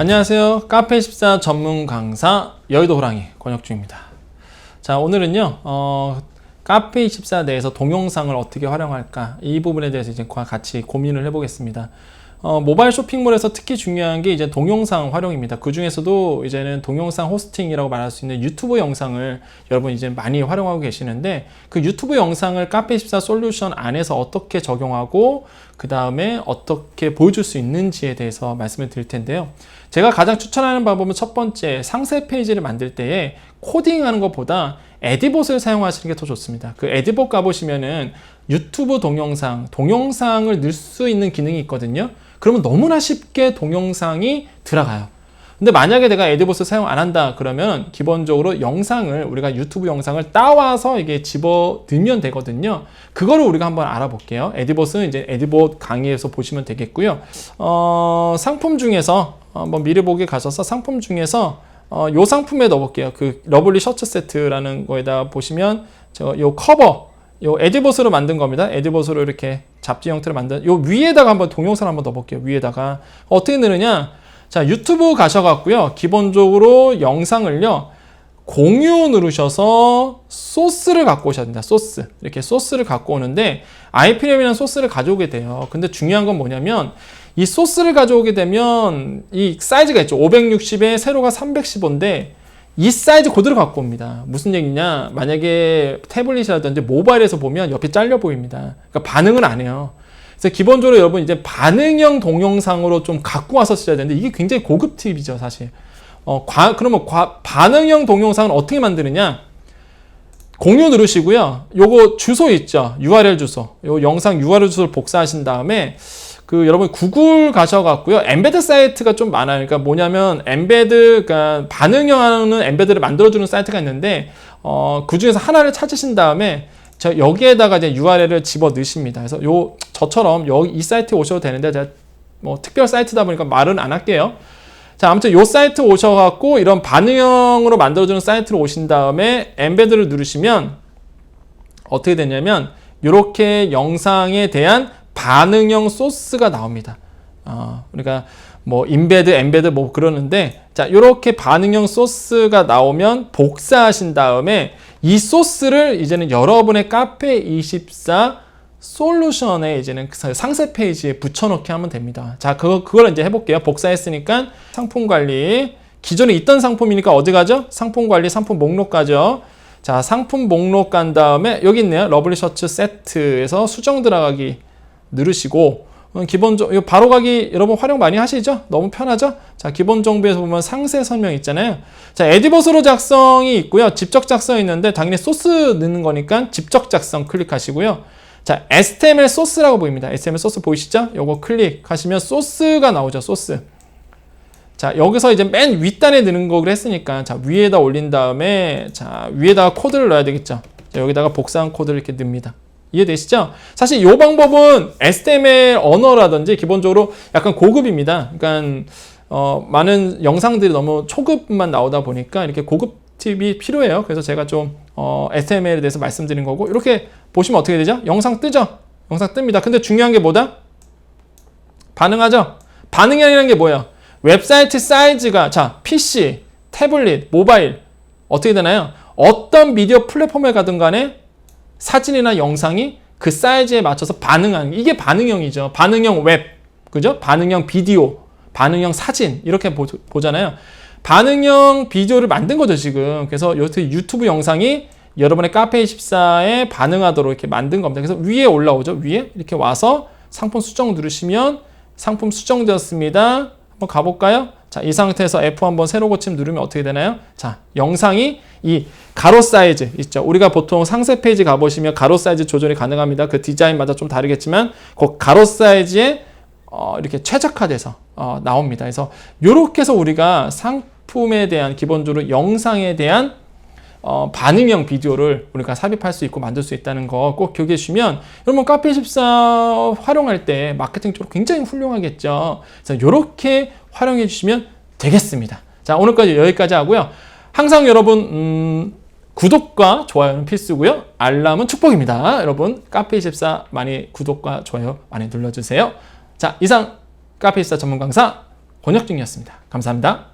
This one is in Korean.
안녕하세요. 카페14 전문 강사 여의도 호랑이 권혁주입니다. 자, 오늘은요, 어, 카페24 내에서 동영상을 어떻게 활용할까? 이 부분에 대해서 이제 같이 고민을 해보겠습니다. 어, 모바일 쇼핑몰에서 특히 중요한 게 이제 동영상 활용입니다. 그 중에서도 이제는 동영상 호스팅이라고 말할 수 있는 유튜브 영상을 여러분 이제 많이 활용하고 계시는데 그 유튜브 영상을 카페24 솔루션 안에서 어떻게 적용하고 그 다음에 어떻게 보여줄 수 있는지에 대해서 말씀을 드릴 텐데요. 제가 가장 추천하는 방법은 첫 번째 상세 페이지를 만들 때에 코딩하는 것보다 에디봇을 사용하시는 게 더 좋습니다. 그 에디봇 가보시면은 유튜브 동영상, 동영상을 넣을 수 있는 기능이 있거든요. 그러면 너무나 쉽게 동영상이 들어가요. 근데 만약에 내가 에드보스 사용 안 한다 그러면 기본적으로 영상을 우리가 유튜브 영상을 따와서 이게 집어 넣으면 되거든요. 그거를 우리가 한번 알아볼게요. 에디봇은 이제 에디봇 강의에서 보시면 되겠고요. 어, 상품 중에서 한번 미리 보기 가셔서 상품 중에서 어, 요 상품에 넣어볼게요. 그 러블리 셔츠 세트라는 거에다 보시면 저 요 커버 요 에디봇으로 만든 겁니다. 에디봇으로 이렇게 잡지 형태로 만든 요 위에다가 한번 동영상 한번 넣어볼게요. 위에다가 어떻게 넣느냐? 자 유튜브 가셔갖고요. 기본적으로 영상을요. 공유 누르셔서 소스를 갖고 오셔야 된다. 소스. 이렇게 소스를 갖고 오는데 아이피렘이라는 소스를 가져오게 돼요. 근데 중요한 건 뭐냐면 이 소스를 가져오게 되면 이 사이즈가 있죠. 560에 세로가 315인데 이 사이즈 그대로 갖고 옵니다. 무슨 얘기냐? 만약에 태블릿이라든지 모바일에서 보면 옆에 잘려 보입니다. 그러니까 반응을 안 해요. 그래서 기본적으로 여러분 이제 반응형 동영상으로 좀 갖고 와서 써야 되는데 이게 굉장히 고급 팁이죠, 사실. 어, 과, 그러면 과, 반응형 동영상은 어떻게 만드느냐? 공유 누르시고요. 요거 주소 있죠. URL 주소. 요 영상 URL 주소를 복사하신 다음에 그 여러분 구글 가셔갖고요 엠베드 사이트가 좀 많아요. 그러니까 뭐냐면 엠베드 그러니까 반응형 하는 엠베드를 만들어주는 사이트가 있는데 어, 그 중에서 하나를 찾으신 다음에 저 여기에다가 이제 URL을 집어 넣으십니다. 그래서 요 저처럼 여기 이 사이트에 오셔도 되는데 제가 뭐 특별 사이트다 보니까 말은 안 할게요. 자, 아무튼 요 사이트 오셔갖고 이런 반응형으로 만들어주는 사이트로 오신 다음에 엠베드를 누르시면 어떻게 되냐면 이렇게 영상에 대한 반응형 소스가 나옵니다. 어, 그러니까 뭐 인베드, 엠베드 뭐 그러는데 자 이렇게 반응형 소스가 나오면 복사하신 다음에 이 소스를 이제는 여러분의 카페 24 솔루션에 이제는 그 상세 페이지에 붙여넣기 하면 됩니다. 자, 그거, 그걸 이제 해볼게요. 복사했으니까 상품 관리. 기존에 있던 상품이니까 어디 가죠? 상품 관리, 상품 목록 가죠. 자, 상품 목록 간 다음에 여기 있네요. 러블리 셔츠 세트에서 수정 들어가기 누르시고 어, 기본적 바로 가기 여러분 활용 많이 하시죠? 너무 편하죠? 자 기본 정보에서 보면 상세 설명 있잖아요. 자 에디버스로 작성이 있고요. 직접 작성 있는데 당연히 소스 넣는 거니까 직접 작성 클릭하시고요. 자 HTML 소스라고 보입니다. HTML 소스 보이시죠? 요거 클릭하시면 소스가 나오죠. 소스. 자 여기서 이제 맨 윗단에 넣는 거를 했으니까 자 위에다 올린 다음에 자 위에다가 코드를 넣어야 되겠죠. 자, 여기다가 복사한 코드를 이렇게 넣습니다. 이해되시죠? 사실 이 방법은 HTML 언어라든지 기본적으로 약간 고급입니다. 그러니까 어, 많은 영상들이 너무 초급만 나오다 보니까 이렇게 고급 팁이 필요해요. 그래서 제가 좀 어, HTML에 대해서 말씀드린 거고 이렇게 보시면 어떻게 되죠? 영상 뜨죠? 영상 뜹니다. 근데 중요한 게 뭐다? 반응하죠? 반응이라는 게 뭐예요? 웹사이트 사이즈가 자 PC, 태블릿, 모바일 어떻게 되나요? 어떤 미디어 플랫폼에 가든 간에 사진이나 영상이 그 사이즈에 맞춰서 반응하는 이게 반응형이죠. 반응형 웹, 그죠? 반응형 비디오, 반응형 사진 이렇게 보, 보잖아요. 반응형 비디오를 만든 거죠 지금. 그래서 유튜브 영상이 여러분의 카페24에 반응하도록 이렇게 만든 겁니다. 그래서 위에 올라오죠. 위에 이렇게 와서 상품 수정 누르시면 상품 수정되었습니다. 한번 가볼까요? 자, 이 상태에서 F 한번 새로 고침 누르면 어떻게 되나요? 자, 영상이 이 가로 사이즈 있죠. 우리가 보통 상세 페이지 가보시면 가로 사이즈 조절이 가능합니다. 그 디자인마다 좀 다르겠지만 그 가로 사이즈에 어, 이렇게 최적화돼서 어, 나옵니다. 그래서 이렇게 해서 우리가 상품에 대한 기본적으로 영상에 대한 어, 반응형 비디오를 우리가 삽입할 수 있고 만들 수 있다는 거 꼭 기억해 주시면 여러분 카페24 활용할 때 마케팅 쪽으로 굉장히 훌륭하겠죠. 그래서 이렇게 활용해 주시면 되겠습니다. 자, 오늘까지 여기까지 하고요. 항상 여러분, 음, 구독과 좋아요는 필수고요. 알람은 축복입니다. 여러분, 카페24 많이 구독과 좋아요 많이 눌러주세요. 자, 이상 카페24 전문 강사 권혁중이었습니다. 감사합니다.